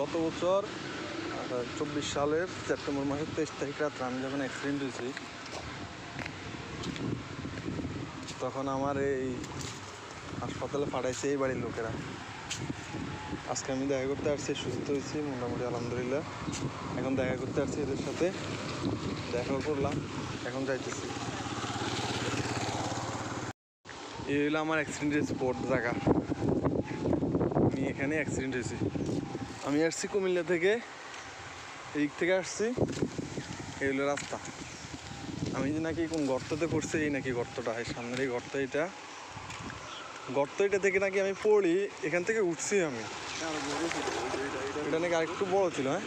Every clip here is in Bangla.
গত বছর চব্বিশ সালের সেপ্টেম্বর মাসের তেইশ তারিখ রাত্রে আমি যখন অ্যাক্সিডেন্ট হয়েছি, তখন আমার এই হাসপাতালে পাঠাইছে এই বাড়ির লোকেরা। আজকে আমি দেখা করতে আসছি, সুস্থ হয়েছি, মোটামুটি আলহামদুলিল্লাহ। এখন দেখা করতে আসছি এদের সাথে দেখাও করলাম, এখন যাইতেছি। এই হলো আমার অ্যাক্সিডেন্টের স্পট জায়গা। আমি এখানে অ্যাক্সিডেন্ট হয়েছি। আমি আসছি কুমিল্লা থেকে, এদিক থেকে আসছি। এই হলো রাস্তা। আমি যে নাকি কোন গর্ততে পড়ছি, এই নাকি গর্তটা, এই সামনের এই গর্ত এটা। গর্ত এটা থেকে নাকি আমি পড়ি, এখান থেকে উঠছি আমি। এটা নাকি আরেকটু বড় ছিল হ্যাঁ?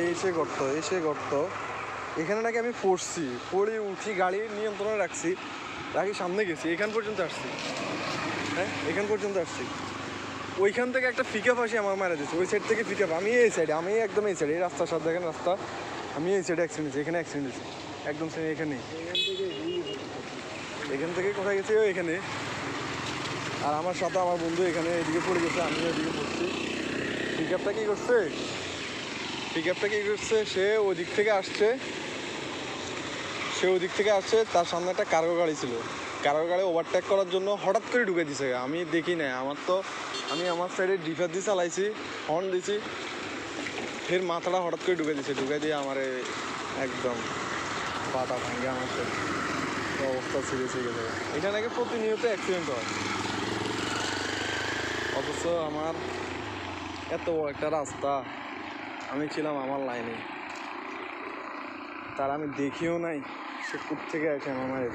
এই এসে গর্ত এসে গর্ত। এখানে নাকি আমি পড়ছি, পড়ে উঠি, গাড়ি নিয়ন্ত্রণে রাখছি, রাখি সামনে গেছি, এখান পর্যন্ত আসছি। হ্যাঁ এখান পর্যন্ত আসছি। ওইখান থেকে একটা পিকআপ আসি আমার মারা দিচ্ছে ওই সাইড থেকে পিকআপ আমি এই সাইডে আমি একদম এই সাইডে এই রাস্তার সাথে দেখেন রাস্তা। আমি এই সাইডে অ্যাক্সিডেন্ট এখানে অ্যাক্সিডেন্ট হয়েছি। একদম সেম এখানে এখান থেকে কোথায় গেছে ও এখানে। আর আমার সাথে আমার বন্ধু এখানে এদিকে পড়ে গেছে আমি এদিকে পড়ছি। পিকআপটা কী করছে? পিকআপটা কী করছে? সে ওদিক থেকে আসছে। সে ওদিক থেকে আসছে, তার সামনে একটা কার্গো গাড়ি ছিল। কার্গো গাড়ি ওভারটেক করার জন্য হঠাৎ করে ঢুকে দিছে আমি দেখি নাই, আমার তো, আমি আমার সাইডে ডিফার দিয়ে চালাইছি হর্ন দিছি। ফের মাথাটা হঠাৎ করে ঢুকে দিছে, ঢুকে দিয়ে আমার একদম পাটা ভাঙে আমার সাথে অবস্থা সিরিয়াস হয়ে গেছে। এটা নাকি প্রতিনিয়ত অ্যাক্সিডেন্ট হয়। অথচ আমার এত বড় একটা রাস্তা, আমি ছিলাম আমার লাইনে তার আমি দেখিও নাই। কূপ থেকে আসে আমার মায়ের